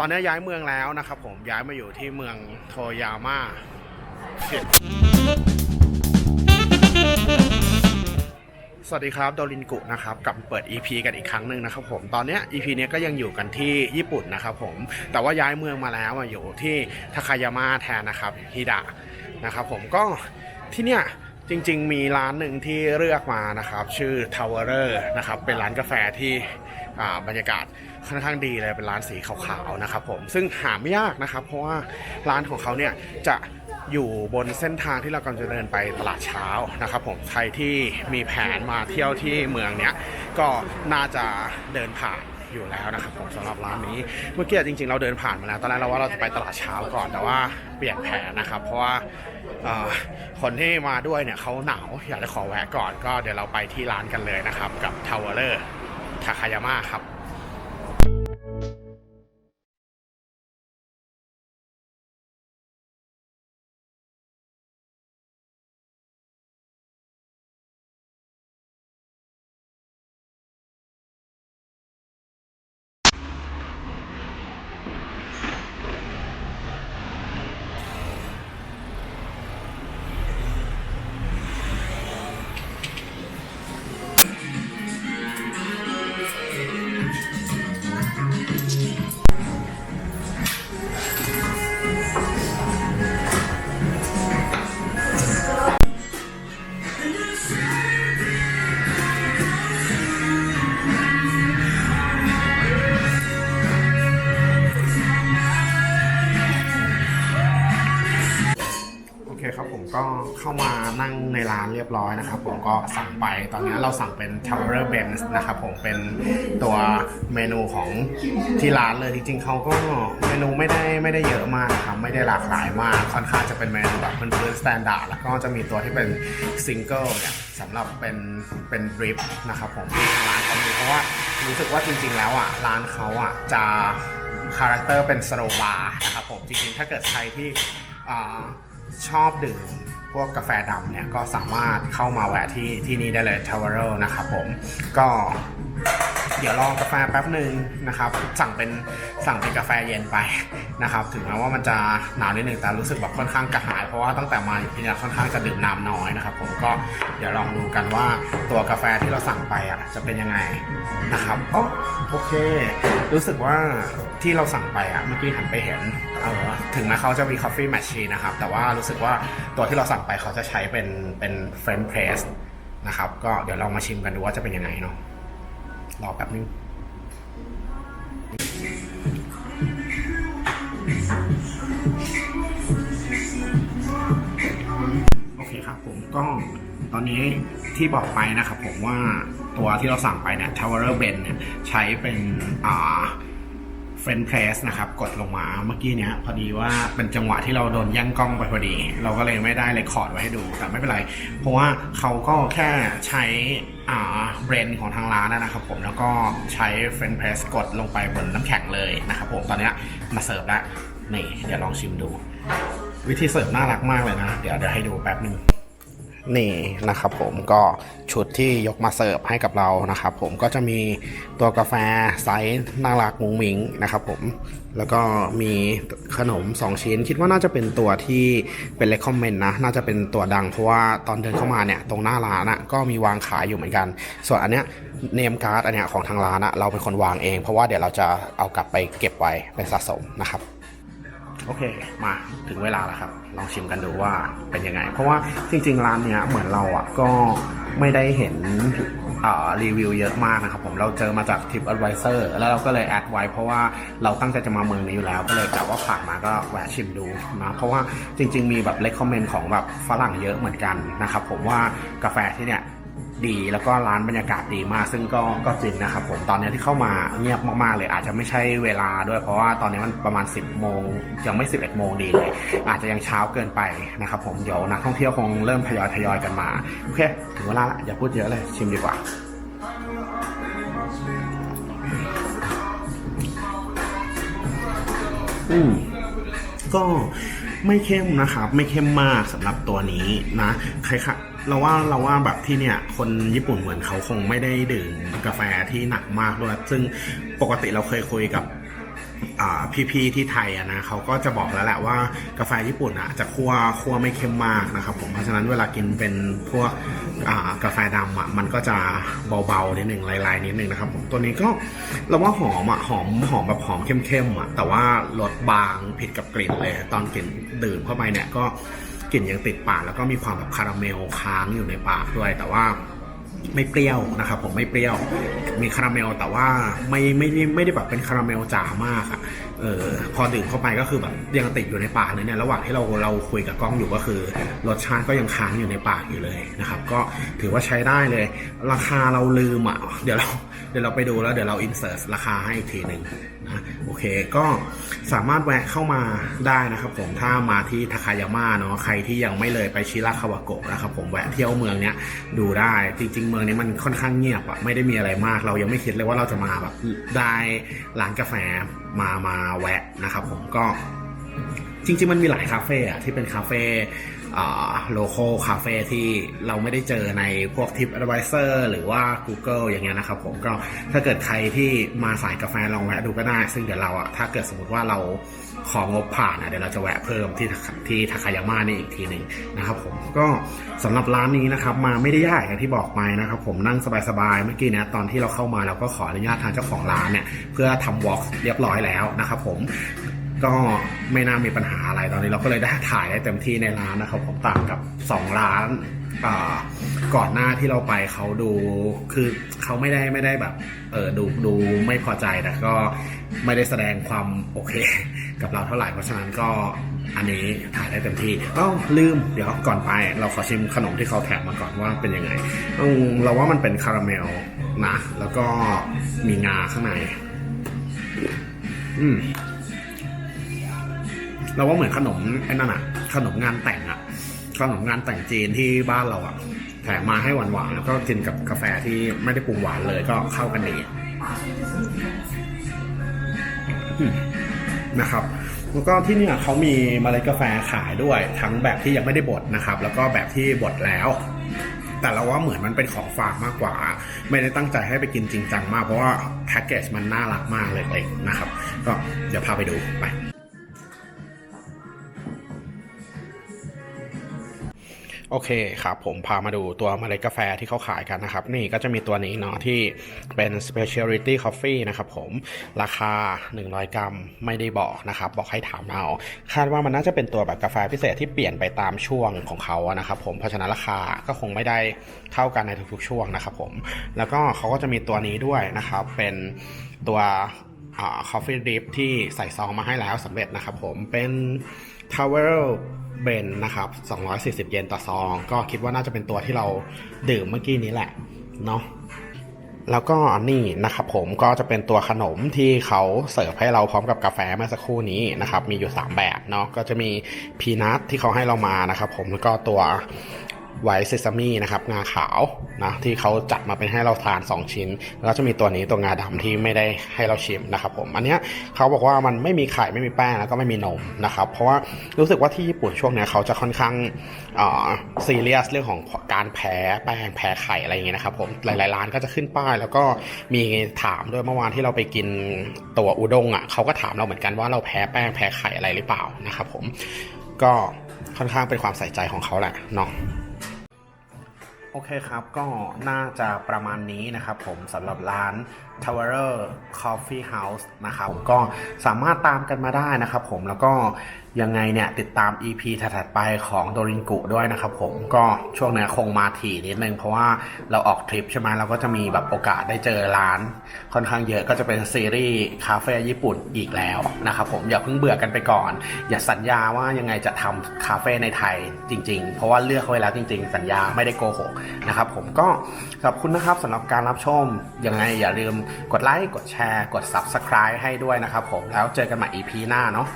ตอนนี้ย้ายเมืองแล้วนะครับผมย้ายมาอยู่ที่เมืองโทยาม่าสวัสดีครับโดรินกุนะครับกลับเปิด EP กันอีกครั้งหนึ่งนะครับผมตอนนี้ EP นี้ก็ยังอยู่กันที่ญี่ปุ่นนะครับผมแต่ว่าย้ายเมืองมาแล้วมาอยู่ที่ทาคายาม่าแทนนะครับฮิดะนะครับผมก็ที่เนี้ยจริง ๆ มีร้านหนึ่งที่เลือกมานะครับ ชื่อ Towerer นะครับเป็นร้านกาแฟที่ บรรยากาศค่อนข้างดีเลยเป็นร้านสีขาวๆนะครับผมซึ่งหาไม่ยากนะครับ เพราะว่าร้านของเขาเนี่ยจะอยู่บนเส้นทางที่เรากำลังจะเดินไปตลาดเช้านะครับผมใครที่มีแผนมาเที่ยวที่เมืองเนี้ยก็น่าจะเดินผ่านอยู่แล้วนะครับผมสำหรับร้านนี้เมื่อกี้จริงๆ เราเดินผ่านมาแล้วตอนแรกเราว่าเราจะไปตลาดเช้าก่อนแต่ว่าเปลี่ยนแผนนะครับ เพราะว่าคนที่มาด้วยเนี่ยเขาหนาวอยากจะขอแวะก่อนก็เดี๋ยวเราไปที่ร้านกันเลยนะครับ กับ Towerer ทาคายาม่าครับ เครับผมก็เข้ามานั่งในร้านเรียบร้อยนะครับ ผมก็สั่งไปตอนนี้เราสั่งเป็น Tower Benz นะครับผมเป็นตัวเมนูของที่ร้านเลยจริงๆเขาก็เมนูไม่ได้ไม่ได้เยอะมากครับไม่ได้หลากหลายมากค่อนข้างจะเป็นเมนูแบบพื้นๆสแตนดาร์ดแล้วก็จะมีตัวที่เป็นซิงเกิลเนี่ยสำหรับเป็นเป็นดริปนะครับผมที่ทางร้านเขามีเพราะว่ารู้สึกว่าจริง ๆ แล้วอะร้านเขาอะจะคาแรคเตอร์เป็นสโลบาร์นะครับผมจริงๆ ถ้าเกิดใครที่อ่า ชอบดื่มพวกกาแฟดำเนี่ยก็สามารถเข้ามาแวะที่ที่นี่ได้เลยทาวเวอร์นะครับผมก็ เดี๋ยวรอกาแฟแป๊บหนึ่งนะครับสั่งเป็นสั่งเป็นกาแฟเย็นไปนะครับถึงแม้ว่ามันจะหนาวนิดหนึ่งแต่รู้สึกแบบค่อนข้างกระหาย เพราะว่าตั้งแต่มาอยู่ที่นี่ค่อนข้างจะดื่มน้ำน้อยนะครับผมก็เดี๋ยวลองดูกันว่าตัวกาแฟที่เราสั่งไปอะจะเป็นยังไงนะครับอ๋อโอเค รู้สึกว่าที่เราสั่งไปอะเมื่อกี้หันไปเห็นเออถึงแม้เขาจะมี coffee machine นะครับแต่ว่ารู้สึกว่าตัวที่เราสั่งไปเขาจะใช้เป็นเป็น French press นะครับก็เดี๋ยวลองมาชิมกันดูว่าจะเป็นยังไงเนาะ รอแป๊บนึงโอเคครับผมกล้องตอนนี้ที่บอกไปนะครับผมว่าตัวที่เราสั่งไปเนี่ย Tower Ben เนี่ยใช้เป็นอ่า เฟรนเพรสนะครับ กดลงมาเมื่อกี้เนี้ยพอดีว่าเป็นจังหวะที่เราโดนแย่งกล้องไปพอดี เราก็เลยไม่ได้เลยคอร์ดไว้ให้ดู แต่ไม่เป็นไร เพราะว่าเขาก็แค่ใช้อ่าเบรนของทางร้านนะครับผมแล้วก็ใช้เฟรนเพรสกดลงไปบนน้ำแข็งเลยนะครับผมตอนเนี้ยมาเสิร์ฟแล้วนี่เดี๋ยวลองชิมดู วิธีเสิร์ฟน่ารักมากเลยนะ เดี๋ยวเดี๋ยวให้ดูแป๊บนึง นี่นะครับผมก็ชุดที่ยกมาเสิร์ฟให้กับเรานะครับผมก็จะมีตัวกาแฟไซส์น่ารักมุ้งมิงนะครับผมแล้วก็มีขนม 2 ชิ้น คิดว่าน่าจะเป็นตัวที่เป็นเลคคอมเมนต์นะ น่าจะเป็นตัวดังเพราะว่าตอนเดินเข้ามาเนี่ยตรงหน้าร้านอะก็มีวางขายอยู่เหมือนกัน ส่วนอันเนี้ยเนมการ์ดอันเนี้ยของทางร้านอะเราเป็นคนวางเอง เพราะว่าเดี๋ยวเราจะเอากลับไปเก็บไว้เป็นสะสมนะครับ โอเค มาถึงเวลาแล้วครับ ลองชิมกันดูว่าเป็นยังไง เพราะว่าจริง ๆ ร้านเนี้ยเหมือนเราอะก็ไม่ได้เห็นรีวิวเยอะมากนะครับผมเราเจอมาจาก Tip Advisor แล้วเราก็เลยแอดไว้เพราะว่าเราตั้งใจจะมาเมืองนี้อยู่แล้วก็เลยกะว่าผ่านมาก็แวะชิมดูนะเพราะว่าจริง ๆ มีแบบเลคคอมเมนต์ของแบบฝรั่งเยอะเหมือนกันนะครับผมว่ากาแฟที่เนี่ย ดีแล้วก็ร้านบรรยากาศดีมาก ซึ่งก็ก็จริงนะครับผมตอนนี้ที่เข้ามาเงียบมากๆเลยอาจจะไม่ใช่เวลาด้วยเพราะว่าตอนนี้มันประมาณ 10 โมงยังไม่ 11 โมงดีเลย อาจจะยังเช้าเกินไปนะครับผมเดี๋ยวนักท่องเที่ยวคงเริ่มทยอยทยอยกันมาโอเคถึงเวลาละอย่าพูดเยอะเลยชิมดีกว่าอืมก็ไม่เข้มนะครับ ไม่เข้มมากสำหรับตัวนี้นะใครค่ะ เราว่าเราว่าแบบที่เนี่ยคนญี่ปุ่นเหมือนเขาคงไม่ได้ดื่มกาแฟที่หนักมากด้วยซึ่งปกติเราเคยคุยกับพี่ๆที่ไทยะนะเขาก็จะบอกแล้วแหละว่ากาแฟญี่ปุ่นอะจะคั่วคั่วไม่เข้มมากนะครับผมเพราะฉะนั้นเวลากินเป็นพวกกาแฟดำอะมันก็จะเบาๆนิดหนึ่งลายๆนิดหนึ่งนะครับผมตัวนี้ก็เราว่าหอมอะหอมหอมแบบหอมเข้มๆอะแต่ว่ารสบางผิดกับกลิ่นเลย ตอนกินดื่มเข้าไปเนี่ยก็ กลิ่นยังติดปากแล้วก็มีความแบบคาราเมลค้างอยู่ในปากด้วย แต่ว่าไม่เปรี้ยวนะครับผมไม่เปรี้ยว มีคาราเมลแต่ว่าไม่ไม่ได้ไม่ได้แบบเป็นคาราเมลจ๋ามากอะเออพอดื่มเข้าไปก็คือแบบยังติดอยู่ในปากเลยเนี่ยระหว่างที่เราเราคุยกับกล้องอยู่ก็คือ รสชาติก็ยังค้างอยู่ในปากอยู่เลยนะครับ ก็ถือว่าใช้ได้เลย ราคาเราลืมอะเดี๋ยวเรา เดี๋ยวเราไปดูแล้วเดี๋ยวเราอินเสิร์ตราคาให้อีกทีหนึ่งนะโอเคก็สามารถแวะเข้ามาได้นะครับผมถ้ามาที่ทาคายาม่าเนาะใครที่ยังไม่เลยไปชิราคาวาโกะนะครับผมแวะเที่ยวเมืองเนี้ยดูได้จริง ๆ เมืองนี้มันค่อนข้างเงียบอะไม่ได้มีอะไรมาก เรายังไม่คิดเลยว่าเราจะมาแบบได้ร้านกาแฟมามาแวะนะครับผมก็จริงๆมันมีหลายคาเฟ่อะที่เป็นคาเฟ่ โลโก้คาเฟ่ที่เราไม่ได้เจอในพวกทิป Advisor หรือว่า Google อย่างเงี้ยนะครับผมก็ถ้าเกิดใครที่มาสายกาแฟลองแวะดูก็ได้ ซึ่งเดี๋ยวเราอะถ้าเกิดสมมติว่าเราของงบผ่านอะเดี๋ยวเราจะแวะเพิ่มที่ที่ทาคายาม่านี่อีกทีหนึ่งนะครับผมก็สำหรับร้านนี้นะครับมาไม่ได้ยากอย่างที่บอกไปนะครับผมนั่งสบายๆเมื่อกี้เนี้ยตอนที่เราเข้ามาเราก็ขออนุญาตทางเจ้าของร้านเนี่ยเพื่อทำวอล์กเรียบร้อยแล้วนะครับผม ก็ไม่น่ามีปัญหาอะไรตอนนี้เราก็เลยได้ถ่ายได้เต็มที่ในร้านนะครับผมต่างกับ 2 ร้านก่อนหน้าที่เราไปเขาดูคือเขาไม่ได้ไม่ได้แบบเออดูดูไม่พอใจแต่ก็ไม่ได้แสดงความโอเค กับเราเท่าไหร่เพราะฉะนั้นก็อันนี้ถ่ายได้เต็มที่อ้าวลืมเดี๋ยวก่อนไป เราขอชิมขนมที่เขาแถมมาก่อนว่าเป็นยังไงเราว่ามันเป็นคาราเมลนะ แล้วก็มีงาข้างใน อืม เราว่าเหมือนขนมไอ้นั่นอะขนมงานแต่งอะขนมงานแต่งจีนที่บ้านเราอะแถมมาให้หวานๆแล้วก็กินกับกาแฟที่ไม่ได้ปรุงหวานเลยก็เข้ากันดีนะครับแล้วก็ที่นี่เขามีเมล็ดกาแฟขายด้วย ทั้งแบบที่ยังไม่ได้บดนะครับ แล้วก็แบบที่บดแล้ว แต่เราว่าเหมือนมันเป็นของฝากมากกว่า ไม่ได้ตั้งใจให้ไปกินจริงจังมากเพราะว่าแพ็กเกจมันน่ารักมากเลยเลยนะครับ ก็เดี๋ยวพาไปดูไป โอเคครับผมพามาดูตัวเมล็ดกาแฟที่เขาขายกันนะครับ นี่ก็จะมีตัวนี้เนาะที่เป็น specialty coffee นะครับผมราคา 100 กรัมไม่ได้บอกนะครับ บอกให้ถามเอา คาดว่ามันน่าจะเป็นตัวแบบกาแฟพิเศษที่เปลี่ยนไปตามช่วงของเขาอะนะครับผมเพราะฉะนั้นราคาก็คงไม่ได้เท่ากันในทุกๆ ช่วงนะครับผมแล้วก็เขาก็จะมีตัวนี้ด้วยนะครับ เป็นตัวอ่า coffee drip ที่ใส่ซองมาให้แล้วสำเร็จนะครับผมเป็น Tower เบนนะครับ240 เยนต่อซอง ก็คิดว่าน่าจะเป็นตัวที่เราดื่มเมื่อกี้นี้แหละเนาะแล้วก็นี่นะครับผมก็จะเป็นตัวขนมที่เขาเสิร์ฟให้เราพร้อมกับกาแฟเมื่อสักครู่นี้นะครับ มีอยู่ 3 แบบเนาะก็จะมีพีนัทที่เขาให้เรามานะครับผมแล้วก็ตัว ไวท์เซซามีนะครับงาขาวนะที่เขาจัดมาเป็นให้เราทาน 2 ชิ้น แล้วจะมีตัวนี้ตัวงาดำที่ไม่ได้ให้เราชิมนะครับผมอันเนี้ยเขาบอกว่ามันไม่มีไข่ไม่มีแป้งแล้วก็ไม่มีนมนะครับเพราะว่ารู้สึกว่าที่ญี่ปุ่นช่วงเนี้ยเขาจะค่อนข้างซีเรียสเรื่องของการแพ้แป้งแพ้ไข่อะไรอย่างเงี้ยนะครับผมหลายๆร้านก็จะขึ้นป้าย แล้วก็มีถามด้วยเมื่อวานที่เราไปกินตัวอุด้งอะเขาก็ถามเราเหมือนกันว่าเราแพ้แป้งแพ้ไข่อะไรหรือเปล่านะครับผมก็ค่อนข้างเป็นความใส่ใจของเขาแหละเนาะ อเคครับ ก็น่าจะประมาณนี้นะครับผมสำหรับร้าน Tower Coffee House นะครับผมก็สามารถตามกันมาได้นะครับผมแล้วก็ ยังไงเนี่ยติดตาม EP ถัดๆไปของโดรินกุด้วยนะครับผมก็ช่วงนี้คงมาถี่นิดนึง เพราะว่าเราออกทริปใช่ไหมเราก็จะมีแบบโอกาสได้เจอร้าน ค่อนข้างเยอะก็จะเป็นซีรีส์คาเฟ่ญี่ปุ่นอีกแล้วนะครับผมอย่าเพิ่งเบื่อกันไปก่อน อย่าสัญญาว่ายังไงจะทำคาเฟ่ในไทยจริง ๆ เพราะว่าเลือกไว้แล้วจริง ๆ สัญญาไม่ได้โกหกนะครับผมก็ขอบคุณนะครับสำหรับการรับชมยังไงอย่าลืมกดไลค์กดแชร์ กด Subscribe ให้ด้วยนะครับผมแล้วเจอกันใหม่ EP หน้าเนาะ